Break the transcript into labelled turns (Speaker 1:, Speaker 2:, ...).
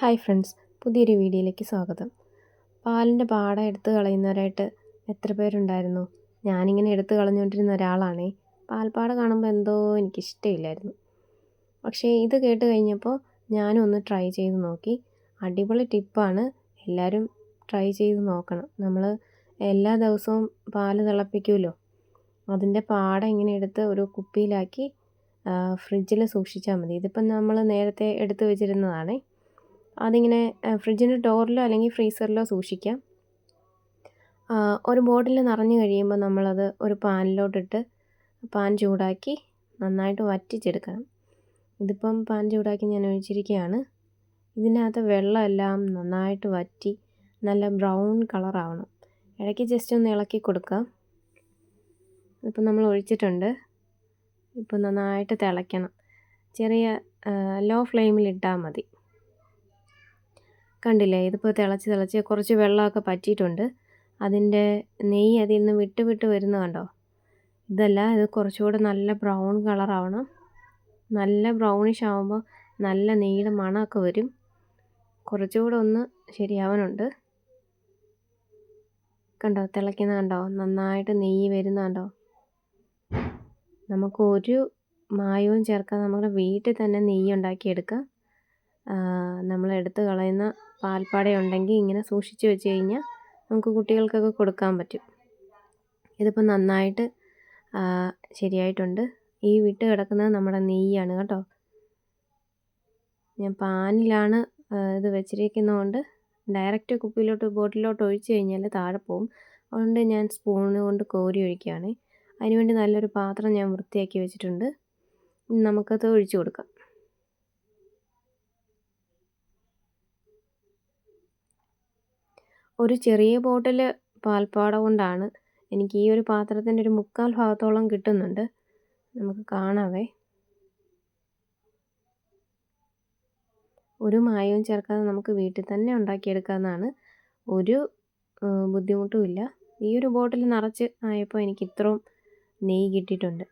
Speaker 1: Hi friends പുതിയൊരു വീഡിയോയിലേക്ക് സ്വാഗതം. പാലിന്റെ പാട എടുത്ത് കളയുന്നവരായിട്ട് എത്ര പേരുണ്ടായിരുന്നു? ഞാനിങ്ങനെ എടുത്ത് കളഞ്ഞുകൊണ്ടിരുന്ന ഒരാളാണേ. പാൽപ്പാട കാണുമ്പോൾ എന്തോ എനിക്കിഷ്ടമില്ലായിരുന്നു. പക്ഷേ ഇത് കേട്ട് കഴിഞ്ഞപ്പോൾ ഞാനും ഒന്ന് ട്രൈ ചെയ്ത് നോക്കി. അടിപൊളി ടിപ്പാണ്. എല്ലാവരും ട്രൈ ചെയ്ത് നോക്കണം. നമ്മൾ എല്ലാ ദിവസവും പാൽ തിളപ്പിക്കുമല്ലോ. അതിന്റെ പാട ഇങ്ങനെ എടുത്ത് ഒരു കുപ്പിയിലാക്കി ഫ്രിഡ്ജിൽ സൂക്ഷിച്ചാൽ മതി. ഇതിപ്പം നമ്മൾ നേരത്തെ എടുത്തു വെച്ചിരുന്നതാണേ. അതിങ്ങനെ ഫ്രിഡ്ജിന്റെ ഡോറിലോ അല്ലെങ്കിൽ ഫ്രീസറിലോ സൂക്ഷിക്കാം. ഒരു ബോട്ടിൽ നിറഞ്ഞു കഴിയുമ്പോൾ നമ്മളത് ഒരു പാനിലോട്ടിട്ട് പാൻ ചൂടാക്കി നന്നായിട്ട് വറ്റിച്ചെടുക്കണം. ഇതിപ്പം പാൻ ചൂടാക്കി ഞാൻ ഒഴിച്ചിരിക്കുകയാണ്. ഇതിനകത്ത് വെള്ളമെല്ലാം നന്നായിട്ട് വറ്റി നല്ല ബ്രൗൺ കളറാവണം. ഇടയ്ക്ക് ജസ്റ്റ് ഒന്ന് ഇളക്കി കൊടുക്കാം. ഇപ്പം നമ്മൾ ഒഴിച്ചിട്ടുണ്ട്. ഇപ്പം നന്നായിട്ട് തിളയ്ക്കണം. ചെറിയ ലോ ഫ്ലെയിമിൽ ഇട്ടാൽ മതി. കണ്ടില്ലേ? ഇതിപ്പോൾ തിളച്ച് തിളച്ച് കുറച്ച് വെള്ളമൊക്കെ പറ്റിയിട്ടുണ്ട്. അതിന്റെ നെയ്യ് അതിൽ നിന്ന് വിട്ട് വിട്ട് വരുന്ന കണ്ടോ? ഇതല്ല ഇത് കുറച്ചുകൂടെ നല്ല ബ്രൗൺ കളറാവണം. നല്ല ബ്രൗണിഷ് ആവുമ്പോൾ നല്ല നെയ്യുടെ മണമൊക്കെ വരും. കുറച്ചുകൂടെ ഒന്ന് ശരിയാവാനുണ്ട്. കണ്ടോ? തിളയ്ക്കുന്ന കണ്ടോ? നന്നായിട്ട് നെയ്യ് വരുന്ന കണ്ടോ? നമുക്കൊരു മായവും ചേർക്കാതെ നമ്മുടെ വീട്ടിൽ തന്നെ നെയ്യ് ഉണ്ടാക്കിയെടുക്കാം. നമ്മൾ എടുത്ത് കളയുന്ന പാൽപ്പാടയുണ്ടെങ്കിൽ ഇങ്ങനെ സൂക്ഷിച്ച് വെച്ച് കഴിഞ്ഞാൽ നമുക്ക് കുട്ടികൾക്കൊക്കെ കൊടുക്കാൻ പറ്റും. ഇതിപ്പോൾ നന്നായിട്ട് ശരിയായിട്ടുണ്ട്. ഈ വിട്ട് കിടക്കുന്നത് നമ്മുടെ നെയ്യാണ് കേട്ടോ. ഞാൻ പാനിലാണ് ഇത് വെച്ചിരിക്കുന്നതുകൊണ്ട് ഡയറക്റ്റ് കുപ്പിയിലോട്ട് ബോട്ടിലോട്ട് ഒഴിച്ച് കഴിഞ്ഞാൽ താഴെ പോവും. അതുകൊണ്ട് ഞാൻ സ്പൂണ് കൊണ്ട് കോരി ഒഴിക്കുകയാണ്. അതിനുവേണ്ടി നല്ലൊരു പാത്രം ഞാൻ വൃത്തിയാക്കി വെച്ചിട്ടുണ്ട്. നമുക്കത് ഒഴിച്ചു കൊടുക്കാം. ഒരു ചെറിയ ബോട്ടിൽ പാൽപ്പാട കൊണ്ടാണ് എനിക്ക് ഈ ഒരു പാത്രത്തിന്റെ ഒരു മുക്കാൽ ഭാഗത്തോളം കിട്ടുന്നുണ്ട്. നമുക്ക് കാണാവേ. ഒരു മായവും ചേർക്കാതെ നമുക്ക് വീട്ടിൽ തന്നെ ഉണ്ടാക്കിയെടുക്കാവുന്നതാണ് ഒരു ബുദ്ധിമുട്ടുമില്ല ഈ ഒരു ബോട്ടിൽ നിറച്ച് ആയപ്പോൾ എനിക്ക് ഇത്രയും നെയ്യ് കിട്ടിയിട്ടുണ്ട്.